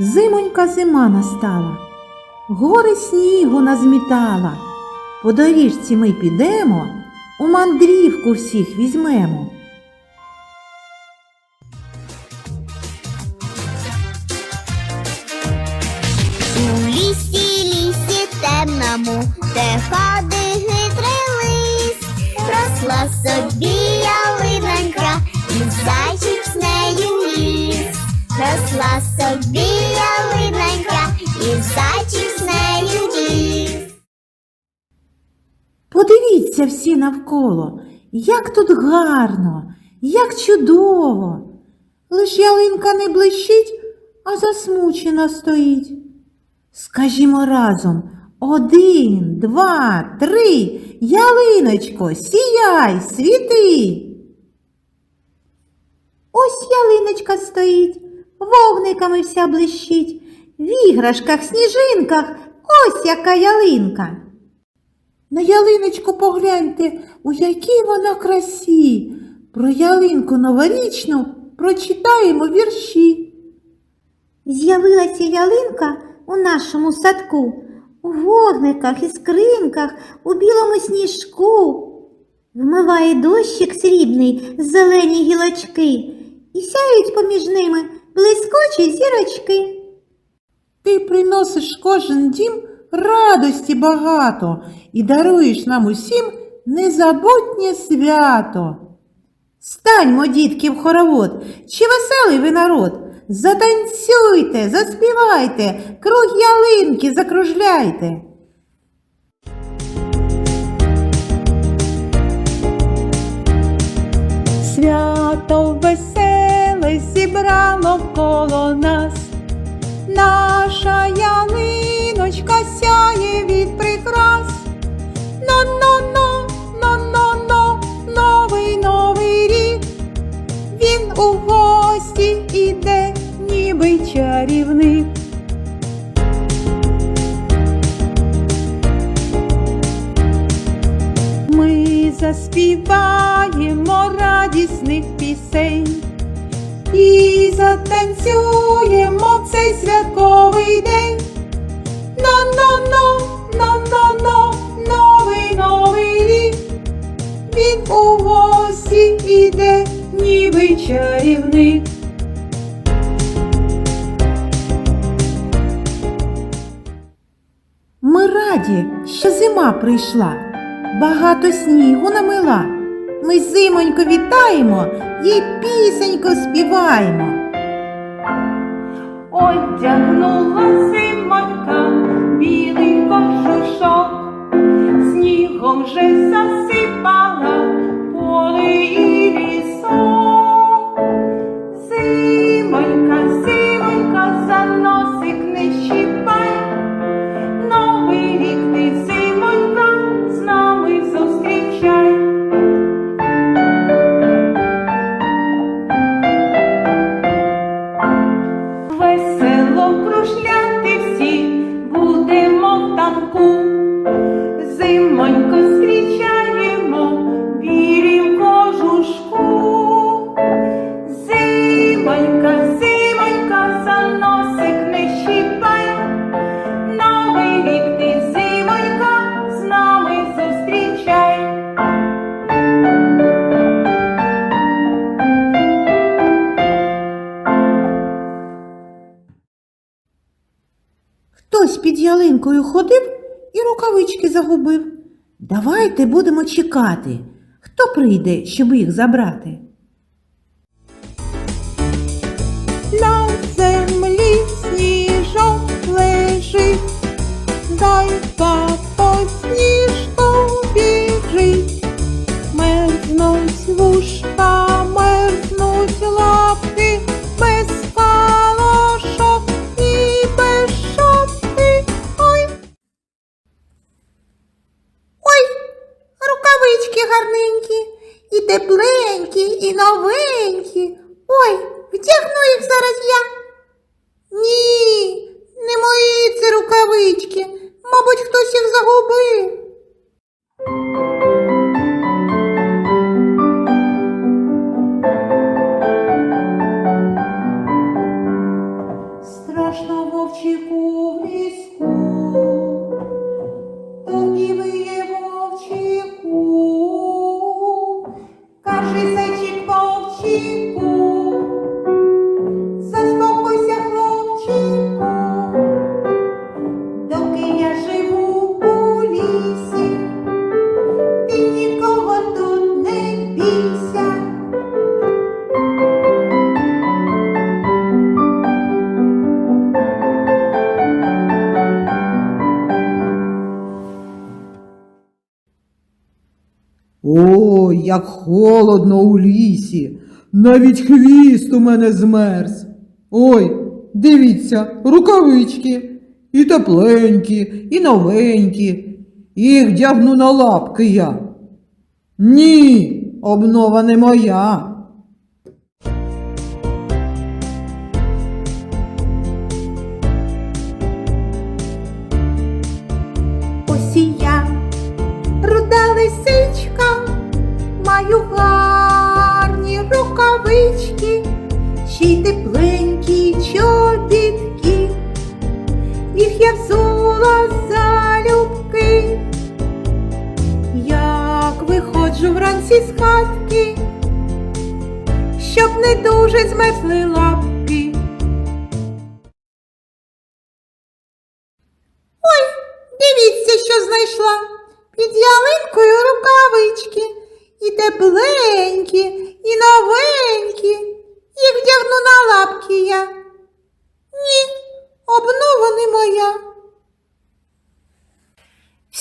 Зимонька зима настала, гори снігу назмітала. По доріжці ми підемо, у мандрівку всіх візьмемо. У лісі, лісі темному, де ходить хитрий лис, росла собі ялинонька, Росла собі ялинонька, і зайчик з нею. Подивіться всі навколо, як тут гарно, як чудово. Лиш ялинка не блищить, а засмучена стоїть. Скажімо разом один, два, три, ялиночко, сіяй, світи. Ось ялиночка стоїть, вогниками вся блищить, в іграшках, сніжинках, ось яка ялинка. На ялиночку погляньте, у якій вона красі. Про ялинку новорічну прочитаємо вірші. З'явилася ялинка у нашому садку, у вогниках і скринках, у білому сніжку. Вмиває дощик срібний з зелені гілочки, і сяють поміж ними блискучі зірочки. Ти приносиш кожен дім радості багато і даруєш нам усім незабутнє свято. Станьмо, дітки, в хоровод, чи веселий ви народ? Затанцюйте, заспівайте, круг ялинки закружляйте. Свято веселе зібрало коло нас. Наша ялиночка сяє від прикрас. Но-но-но, но-но-но, новий новий рік. Він у гості іде, ніби чарівник. Ми заспіваємо радісних пісень і затанцюємо цей святковий день. Но-но-но, но-но-но, новий новий рік. Він у гості іде, ніби чарівник. Ми раді, що зима прийшла, багато снігу намила. Ми зимонько вітаємо, їй пісенько співаємо. Одягнула зимонька білий кожушок, снігом вже засипала ялинкою ходив і рукавички загубив. Давайте будемо чекати, хто прийде, щоб їх забрати. На землі сніжок лежить, зайка Як холодно у лісі. Навіть хвіст у мене змерз. Ой, дивіться, рукавички. І тепленькі, і новенькі. Їх дягну на лапки я. Ні, обнова не моя. Я взула залюбки, як виходжу вранці з хатки, щоб не дуже змерзли лапки.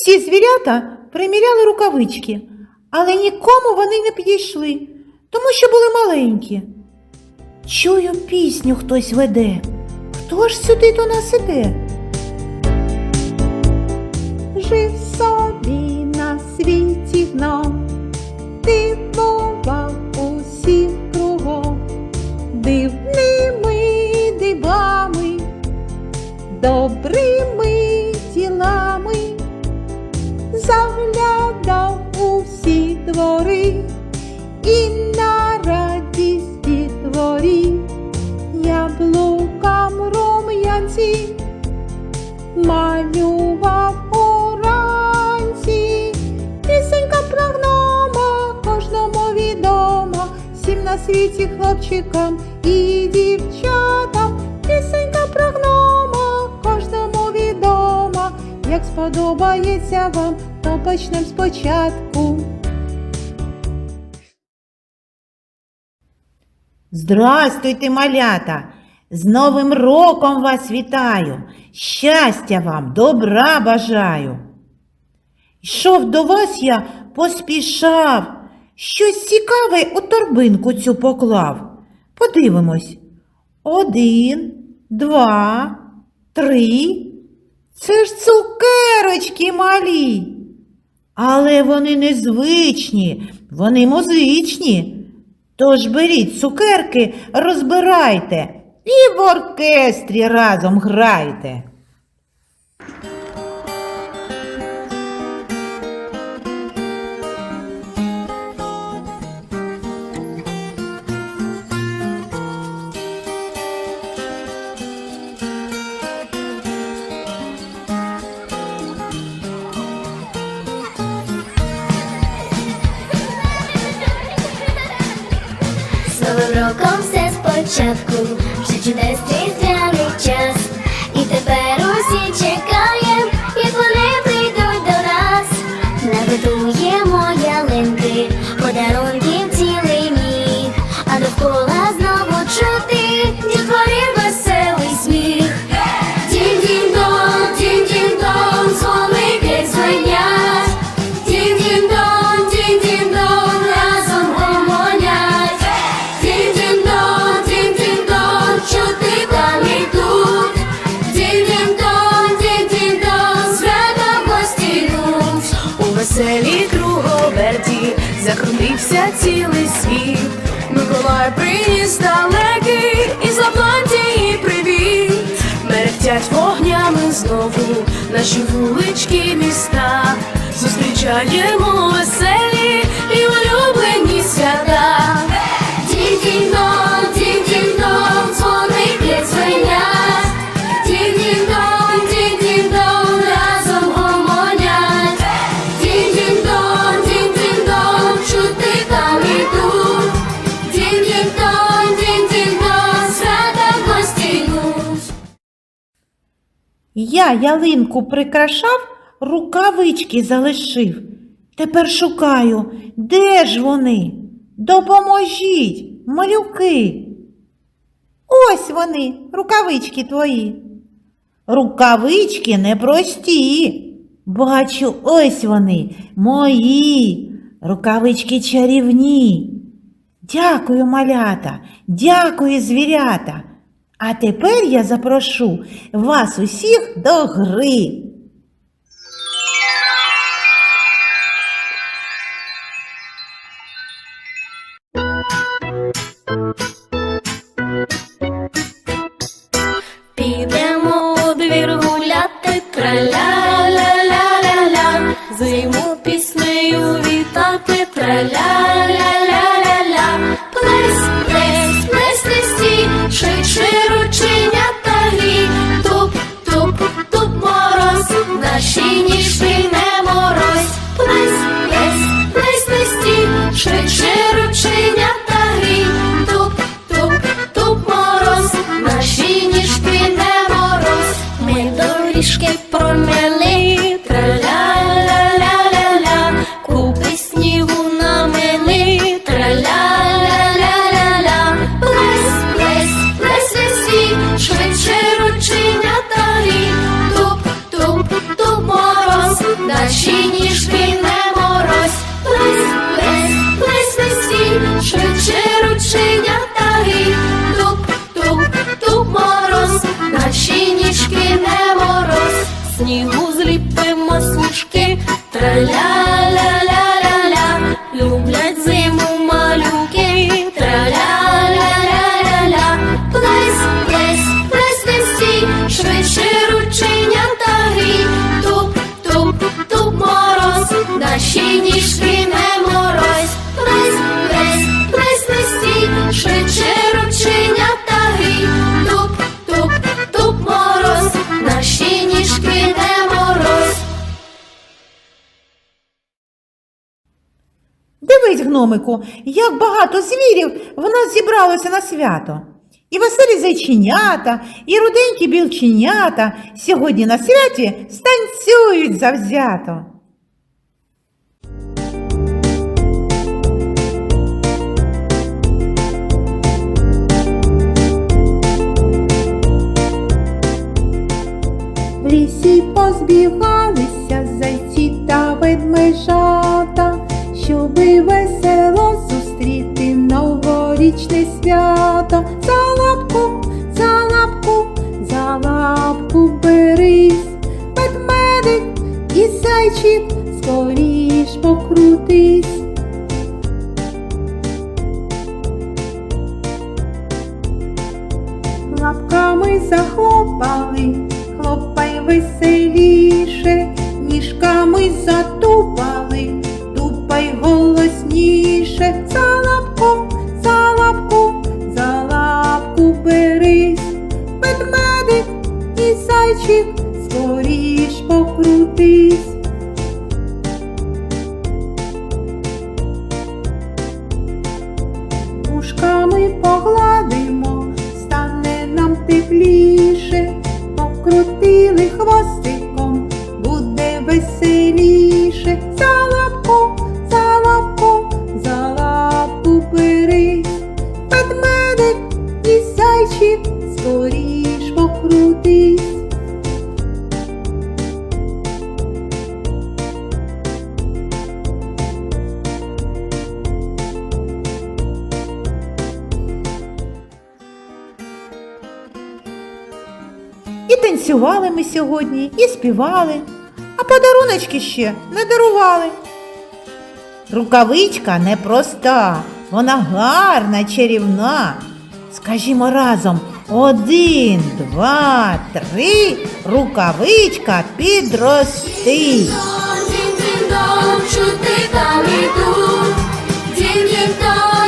Всі звірята приміряли рукавички, але нікому вони не підійшли, тому що були маленькі. Чую, пісню хтось веде. Хто ж сюди до нас іде? Жив собі на світі гном, дивував усіх кругом, дивними дивами, добрими Як сподобається вам, то почнем спочатку. Здрастуйте, малята! З Новим роком вас вітаю! Щастя вам, добра бажаю! Йшов до вас я поспішав, щось цікаве у торбинку цю поклав. Подивимось. Один, два, три. Це ж цукерочки малі. Але вони незвичні, вони музичні. Тож беріть цукерки, розбирайте і в оркестрі разом грайте. Все спочатку, вже чудес різдвяний час. І приніс далекий із Лапландії привіт. Мерехтять вогнями знову наші вулички міста. Зустрічаємо веселі Я ялинку прикрашав, рукавички залишив. Тепер шукаю, де ж вони? Допоможіть, малюки. Ось вони, рукавички твої. Рукавички непрості. Бачу, ось вони, мої, рукавички чарівні. Дякую, малята, дякую, звірята. А тепер я запрошу вас усіх до гри. Дивись, гномику, як багато звірів в нас зібралося на свято. І веселі зайченята, і руденькі білченята сьогодні на святі станцюють завзято. В лісі позбігав. білий хвостик. І танцювали ми сьогодні, і співали, а подаруночки ще не дарували. Рукавичка непроста, вона гарна, чарівна. Скажімо разом один, два, три, рукавичка підрости. Чути там іду, дін-дін-дон.